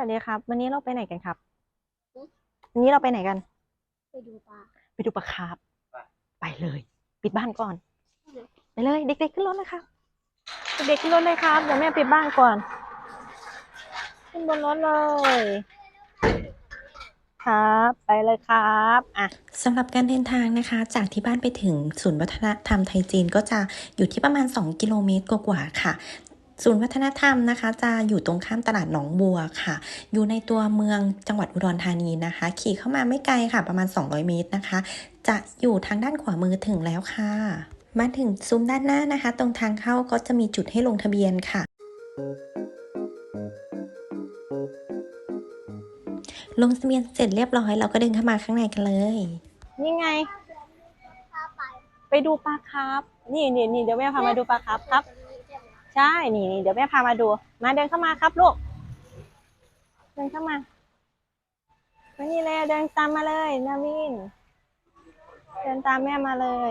วัสดีครับ วันนี้เราไปไหนกันครับ วันนี้เราไปไหนกัน ไปดูปลา ไปดูปลาคาร์ฟไปเลย ปิดบ้านก่อน ไปเลย เด็กๆขึ้นรถเลยครับ เด็กๆขึ้นรถเลยครับเดี๋ยวแม่ปิดบ้านก่อน ขึ้นบนรถเลย ครับไปเลยครับอะสำหรับการเดินทางนะคะ จากที่บ้านไปถึงศูนย์วัฒนธรรมไทยจีนก็จะอยู่ที่ประมาณ 2 กิโลเมตรกว่าๆค่ะ ศูนย์วัฒนธรรมนะคะ จะอยู่ตรงข้ามตลาดหนองบัวค่ะ อยู่ในตัวเมืองจังหวัดอุดรธานีนะคะ ขี่เข้ามาไม่ไกลค่ะ ประมาณ 200 เมตรนะคะ จะอยู่ทางด้านขวามือถึงแล้วค่ะ มาถึงซุ้มด้านหน้านะคะ ตรงทางเข้าก็จะมีจุดให้ลงทะเบียนค่ะลงทะเบียนเสร็จเรียบร้อยเราก็เดินเข้ามาข้างในกันเลย นี่ไง ไปดูปลาคร์ฟนี่นี่นี่เดี๋ยวแม่พามาดูปลาคร์ฟครับ ใช่นี่นี่เดี๋ยวแม่พามาดู มาเดินเข้ามาครับลูก เดินเข้ามามานี่เลยเดินตามมาเลยนาวิน เดินตามแม่มาเลย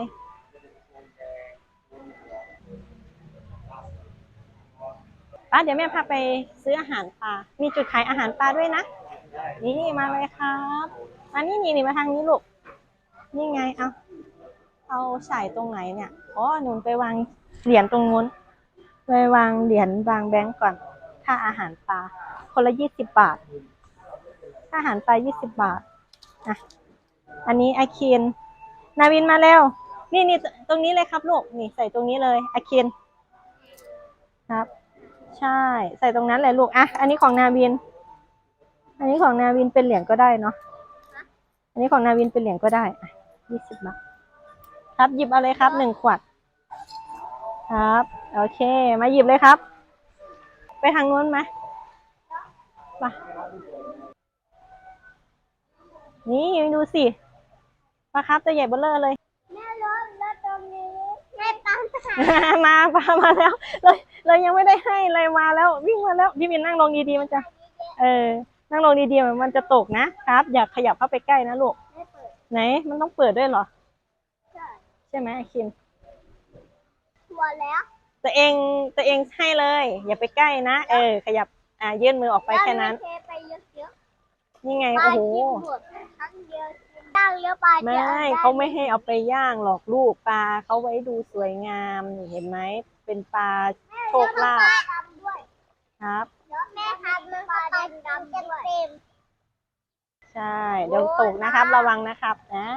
ป้าเดี๋ยวแม่พาไปซื้ออาหารปลา มีจุดขายอาหารปลาด้วยนะ นี่มาเลยครับมานี่นี่นี่มาทางนี้ลูก นี่ไง เอา เอาใส่ตรงไหนเนี่ย อ๋อ หนุนไปวางเหรียญตรงนู้น ไปวางเหรียญวางแบงก์ก่อน ค่าอาหารปลา คนละยี่สิบบาท ค่าอาหารปลายี่สิบบาทอะอันนี้อาคินนาวินมาเร็วนี่นี่ตรงนี้เลยครับลูก นี่ใส่ตรงนี้เลยอาคินครับ ใช่ ใส่ตรงนั้นเลยลูก อะ อันนี้ของนาวิน อันนี้ของนาวินเป็นเหรียญก็ได้เนาะ อันนี้ของนาวินเป็นเหรียญก็ได้ยี่สิบบาท ครับ หยิบเอาเลยครับหนึ่งขวด ครับ โอเค มาหยิบเลยครับ ไปทางนู้นไหมไปนี่ดูสิปลาครับตัวใหญ่เบ้อเลอเลย แม่รถรถตรงนี้แม่ปั๊มค่ะมาปลามาแล้ว เราเรายังไม่ได้ให้เลยมาแล้ว วิ่งมาแล้ว พี่มินนั่งลงดีๆมันจะ เออ นั่งลงดีๆมันจะตกนะครับ อย่าขยับเข้าไปใกล้นะลูกไม่เปิดไหน มันต้องเปิดด้วยเหรอ ใช่ใช่ไหมอาคินหัวแล้ว ตัวเองตัวเองให้เลย อย่าไปใกล้นะ เออ ขยับอ่ายื่นมือออกไปแค่นั้นล้วเทไปเยอะนี่ไงๆปลาโอ้โหกินหมดทั้งเดียวย่างเยอะปลาไม่จะด้เขาไม่ให้เอาไปย่างหรอกลูกปลาเขาไว้ดูสวยงามนี่เห็นไหมเป็นปลาโชคลาภปลาดำด้วยครับเดี๋ยวแม่ทำเป็นปลาแดงดำด้วยเต็ม ใช่เดี๋ยวตกนะครับ ระวังนะครับอ่า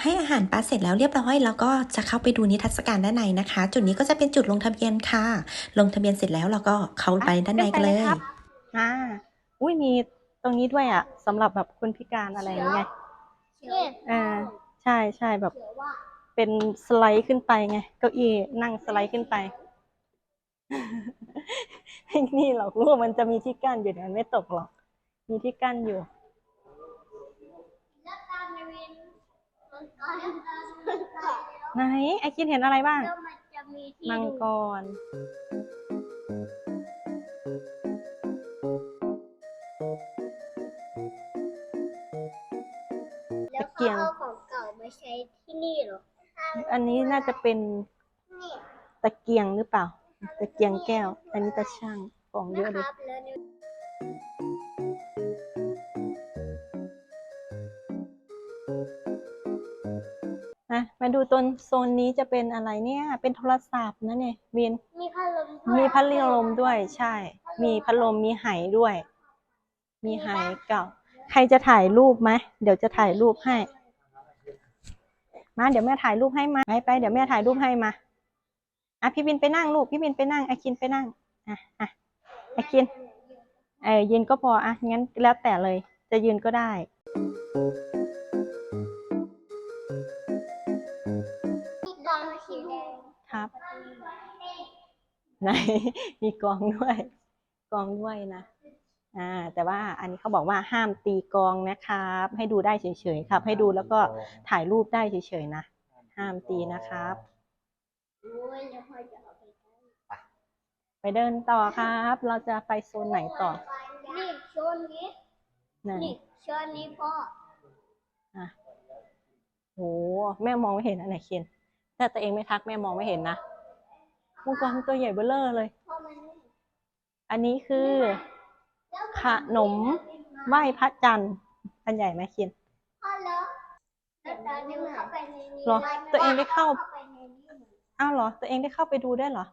ให้อาหารปลาเสร็จแล้วเรียบร้อยแล้วก็จะเข้าไปดูนิทรรศการด้านในนะคะ จุดนี้ก็จะเป็นจุดลงทะเบียนค่ะ ลงทะเบียนเสร็จแล้วเราก็เข้าไปด้านในกันเลยครับอ่าอุ้ยมีตรงนี้ด้วยอะสำหรับแบบคนพิการอะไรอย่างเงี้ยนี่อ่าใช่ใช่แบบเขียวว่าเป็นสไลด์ขึ้นไปไงเก้าอี้นั่งสไลด์ขึ้นไปนี่หรอกลูกมันจะมีที่กั้นอยู่เดี๋ยวมันไม่ตกหรอก มีที่กั้นอยู่ แล้วตามในวินมันก็ยังตามมันก็ ไหนไอคิดเห็นอะไรบ้าง แล้วมันจะมีที่มังดูกร แล้วเขาเอาของเก่ามาใช้ที่นี่เหรออันนี้น่าจะเป็นนี่ตะเกียงหรือเปล่า ตะเกียงแก้ว อันนี้ตะช่างของเยอะนะเลคย รับ แล้วนี่นะมาดูต้นโซนนี้จะเป็นอะไรเนี่ย เป็นโทรศัพท์นะเนี่ยวินมีพัดลมด้วยมีพัดลมด้วย ใช่ มีพัดลมมีไหด้วย มีไหเก่า ใครจะถ่ายรูปไหมเดี๋ยวจะถ่ายรูปให้ มาเดี๋ยวแม่ถ่ายรูปให้มาไปไปเดี๋ยวแม่ถ่ายรูปให้มาอะพี่บินไปนั่งลูกพี่บินไปนั่งอาคินไปนั่งอะอะอาคินเออยืนก็พออะงั้นแล้วแต่เลย จะยืนก็ได้มี ไหนมีกองด้วย กองด้วยนะอ่าแต่ว่าอันนี้เขาบอกว่าห้ามตีกองนะครับ ให้ดูได้เฉยๆครับ ให้ดูแล้วก็ถ่ายรูปได้เฉยๆนะห้ามตีนะครับโอ้ยแล้วพอจะเอาไปใช้ไปเดินต่อครับ เราจะไปโซนไหนต่อนี่โซนนี้ไหนนี่โซนนี้พ่ออะโหแม่มองไม่เห็นอันไหนเคนถ้าตัวเองไม่ทักแม่มองไม่เห็นนะ มังกรตัวใหญ่เบ้อเร่อเลยพ่อมันนี่อันนี้คือขนมไหว้พระจันทร์อันใหญ่ไหมคินพ่อแล้วแล้วตอนนี้เข้าไปในนี้เหรอ ตัวเองได้เข้าไปในนี้เหมือนอ้าวเหรอ ตัวเองได้เข้าไปดูได้วยเหรอ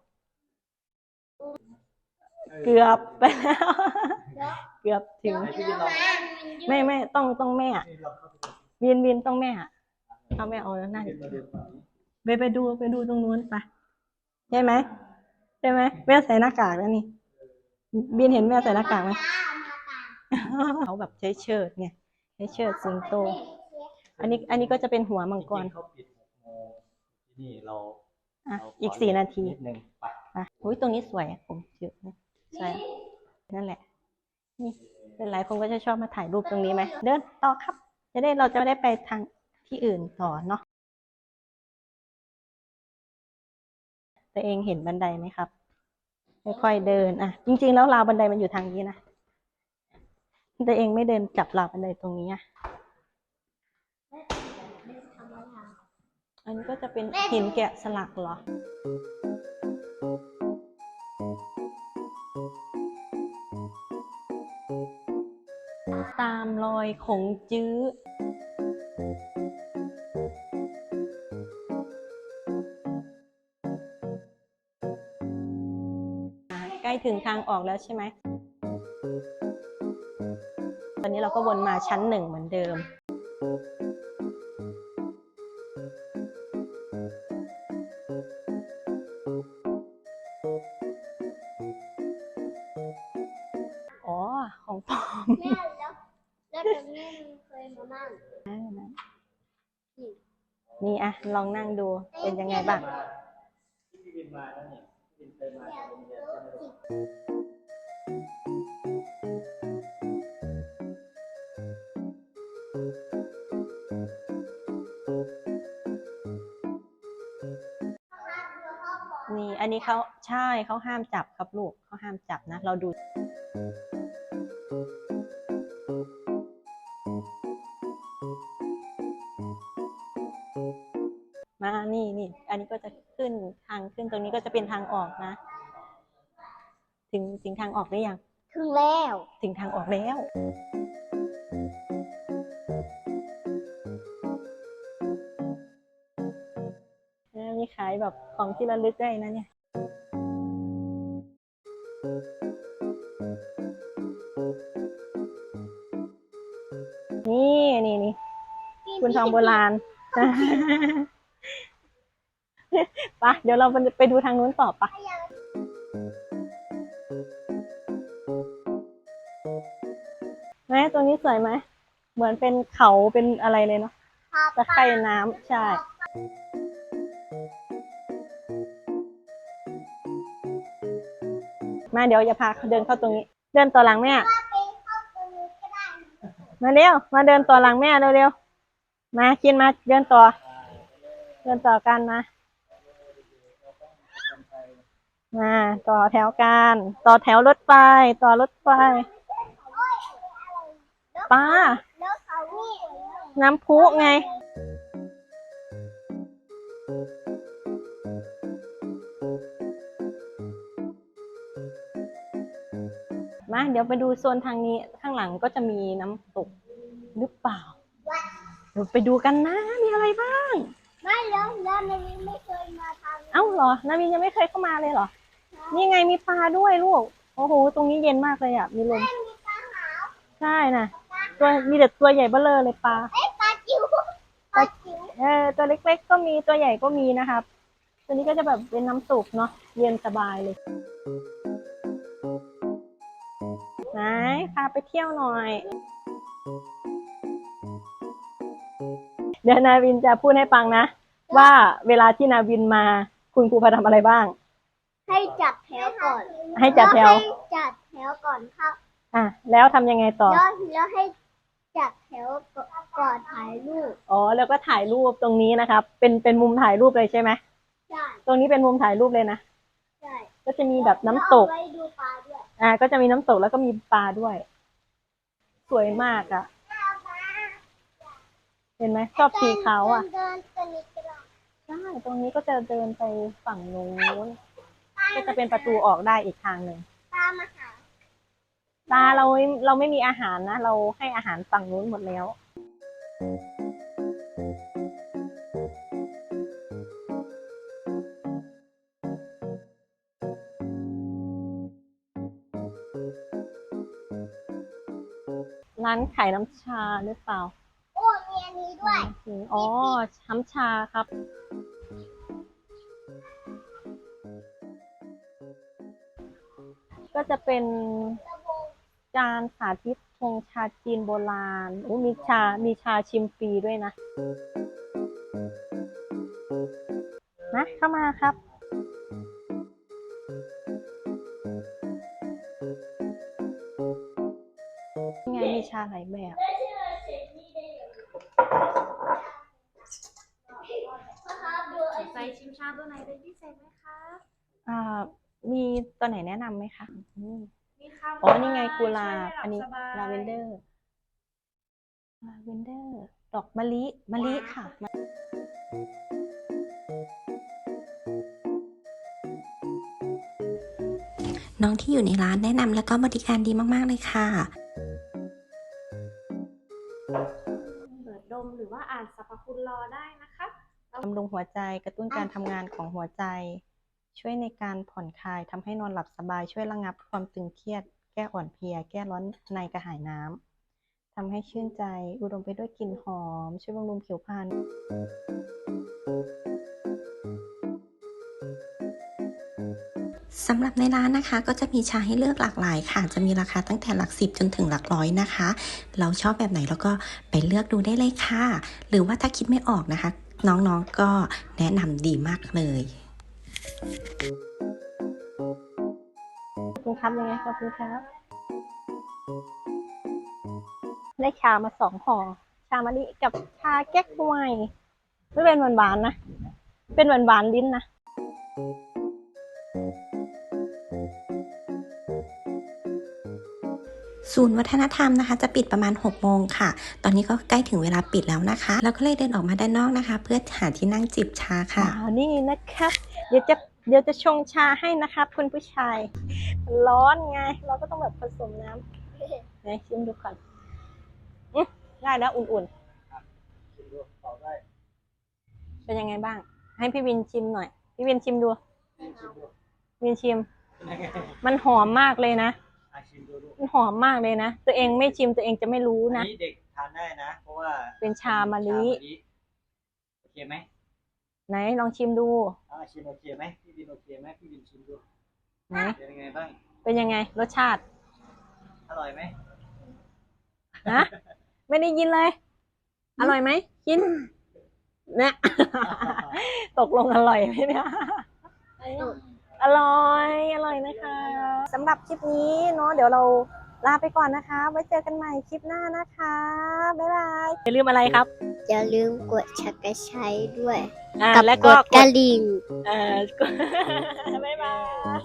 เกือบไปแล้ว เกือบถึงเดี๋ยวมามันยืดไม่ไม่ต้องต้องแม่อะวินวินต้องแม่อะเอาแม่เอาหน้าดิไปไปดูไปดูตรงนู้นไป ใช่ไหมใช่ไหมแม่ใส่หน้ากากแล้วนี่ บินเห็นแม่ใส่หน้ากากไหมจ้ามาตามเขาแบบใช้เชิดไงใช้เชิดสิงโต อันนี้อันนี้ก็จะเป็นหัวมังกรจริงๆเขาปิดหกโมงที่นี่เราอะเราขอีกสี่นาทีนิดนึงไปอะอุ้ยตรงนี้สวยผมเจอนะสวยนั่นแหละ นี่เป็นหลายคนก็จะชอบมาถ่ายรูปตรงนี้ไหม เดินต่อครับ จะได้เราจะได้ไปทางที่อื่นต่อเนาะ ตัวเองเห็นบันไดไหมครับค่อยๆเดินอะจริง ๆ แล้วราวบันไดมันอยู่ทางนี้นะตัวเองไม่เดินจับราวบันไดตรงนี้อะอันนี้ก็จะเป็นหินแกะสลักเหรอตามรอยของจื้อ ถึงทางออกแล้วใช่ไหม ตอนนี้เราก็วนมาชั้นหนึ่งเหมือนเดิม อ๋อ ของปลอม แม่แล้วแล้วตรงนี้มันเคยมานั่งนี่อะลองนั่งดูเป็นยังไงบ้างพี่บินมาแล้วเนี่ยบินเคยมา นี่ อันนี้เขาใช่เขาห้ามจับครับลูกเขาห้ามจับนะ เราดู มานี่นี่ อันนี้ก็จะขึ้นทางขึ้นตรงนี้ก็จะเป็นทางออกนะ ถึงถึงทางออกได้ยัง ถึงแล้ว ถึงทางออกแล้วเออมีขายแบบของที่ระลึกได้นะเนี่ย นี่นี่นี่คุณทองโบราณไปะเดี๋ยวเราไปดูทางนู้นต่อปะ ตัวนี้สวยไหม เหมือนเป็นเขาเป็นอะไรเลยเนาะตะไคร่น้ำใช่มาเดี๋ยวจะพาเขาเดินเข้าตรงนี้ เดินต่อหลังแม่มาเร็วมาเดินต่อหลังแม่เร็วๆมาคินมาเดินต่อ เดินต่อกันมามาต่อแถวกัน ต่อแถวรถไฟต่อรถไฟ ป้าแล้วเขานี่น้ำพุไง มาเดี๋ยวไปดูโซนทางนี้ข้างหลังก็จะมีน้ำตกหรือเปล่า เดี๋ยวไปดูกันนะ มีอะไรบ้าง ไม่แล้วแล้วในนี้ไม่เคยมาทางนี้เอ้าเหรอ นาวินยังไม่เคยเข้ามาเลยเหรอ นี่ไงมีปลาด้วยลูก โอ้โห ตรงนี้เย็นมากเลยอะ มีลมมีปลาหาวใช่นะ ตัวมีแต่ตัวใหญ่เบ้อเลอเลยปลาเอ้ยปลาจิ๋วปลาจิ๋วเออตัวเล็ก ๆ ก็มีตัวใหญ่ก็มีนะครับ ตัวนี้ก็จะแบบเป็นน้ำสุกเนาะเย็นสบายเลยไหนพาไปเที่ยวหน่อย เดี๋ยวนาวินจะพูดให้ฟังนะ ว่าเวลาที่นาวินมาคุณครูพาทำอะไรบ้าง ให้จัดแถวก่อนให้จัดแถวล้ให้จัดแถวก่อนครับ อะแล้วทำยังไงต่อ แล้วแล้วให้จัดแถวก่อนถ่ายรูปอ๋อแล้วก็ถ่ายรูปตรงนี้นะครับ เป็นเป็นมุมถ่ายรูปเลยใช่ไหมใช่ตรงนี้เป็นมุมถ่ายรูปเลยนะใช่ก็จะมีแบบน้ำตกแล้วเอาไว้ดูปลาด้วยอ่า ก็จะมีน้ำตกแล้วก็มีปลาด้วย สวยมากอะ่ะ เห็นไหมชอบสีขาวอะเดินตัวนี้ก็ได้ใช่ตรงนี้ก็จะเดินไปฝั่งนู้นก็จะเป็นประตูออกได้อีกทางหนึ่งปลามาหา ปลาเราเราไม่มีอาหารนะ เราให้อาหารฝั่งนู้นหมดแล้ว ร้านขายน้ำชาหรือเปล่า โอ้มีอันนี้ด้วยอืมอ๋อช้ำชาครับก็จะเป็น จานสาธิตชงชาจีนโบราณอู้มีชา มีชาชิมฟรีด้วยนะ นะ เข้ามาครับนี่ไงมีชาหลายแบบใจชิมชาตัวไหนเป็นพิเศษไหมคะ อ่า มีตัวไหนแนะนำไหมคะ อืมมีค่ะอ๋อ นี่ไงกุหลาบ อันนี้ช่วยให้หลาบสบยเวนเดอร์ ลาเวนเดอร์ ดอกมะลิ มะลิค่ะ น้องที่อยู่ในร้านแนะนำแล้วก็บริการดีมาก ๆ เลยค่ะ เปิดดมหรือว่าอ่านสรรพคุณรอได้นะคะ บำรุงหัวใจกระตุ้นการทำงานของหัวใจ ช่วยในการผ่อนคลายทำให้นอนหลับสบาย ช่วยระงับความตึงเครียด แก้อ่อนเพลีย แก้ร้อนในกระหายน้ำทำให้ชื่นใจ อุดมไปด้วยกลิ่นหอม ช่วยบำรุงผิวพรรณสำหรับในร้านนะคะก็จะมีชาให้เลือกหลากหลายค่ะ จะมีราคาตั้งแต่หลักสิบจนถึงหลักร้อยนะคะ เราชอบแบบไหนเราก็ไปเลือกดูได้เลยค่ะ หรือว่าถ้าคิดไม่ออกนะคะ น้องๆก็แนะนำดีมากเลย คุณครับยังไงขอบคุณครับ ได้ชามาสองห่อ ชามะลิกับชาแก๊กฮวย ไม่เป็นหวานๆนะ เป็นหวานๆลิ้นนะศูนย์วัฒนธรรมนะคะ จะปิดประมาณ 6 โมงค่ะ ตอนนี้ก็ใกล้ถึงเวลาปิดแล้วนะคะ แล้วก็เลยเดินออกมาด้านนอกนะคะ เพื่อหาที่นั่งจิบชาค่ะอ่านี่นะครับ เดี๋ยวจะเดี๋ยวจะชงชาให้นะครับ คุณผู้ชายมันร้อนไง เราก็ต้องแบบผสมน้ำไหนชิมดูก่อนอื้อได้แล้วอุ่นชิมดูตอบได้ๆเป็นยังไงบ้าง ให้พี่วินชิมหน่อย พี่วินชิมดูชิมดูวินชิมเป็นยังไงมันหอมมากเลยนะอะชิมดูดูมันหอมมากเลยนะ ตัวเองไม่ชิมตัวเองจะไม่รู้อันนะนี้เด็กทานได้นะ เพราะว่าเป็นชามะลิชโอเคไหม ไหนลองชิมดูอ่าชิมโอเคไหมพี่บินโอเคไหมพี่บินชิมดูไหนเป็นยังไงบ้างเป็นยังไง รสชาติ อร่อยไหมนะไม่ได้ยินเลย อร่อยไหมกินเนี่ยตกลงอร่อยไหมเนี่ยอร่อย อร่อยนะคะสำหรับคลิปนี้เนาะเดี๋ยวเรา ลาไปก่อนนะคะ ไว้เจอกันใหม่คลิปหน้านะคะ บ๊ายบายอย่าลืมอะไรครับอย่าลืมกดชักกระชัยด้วย อ่ากับแล้วกก็ดกระลิ่ง เอ่อกด บ๊ายบาย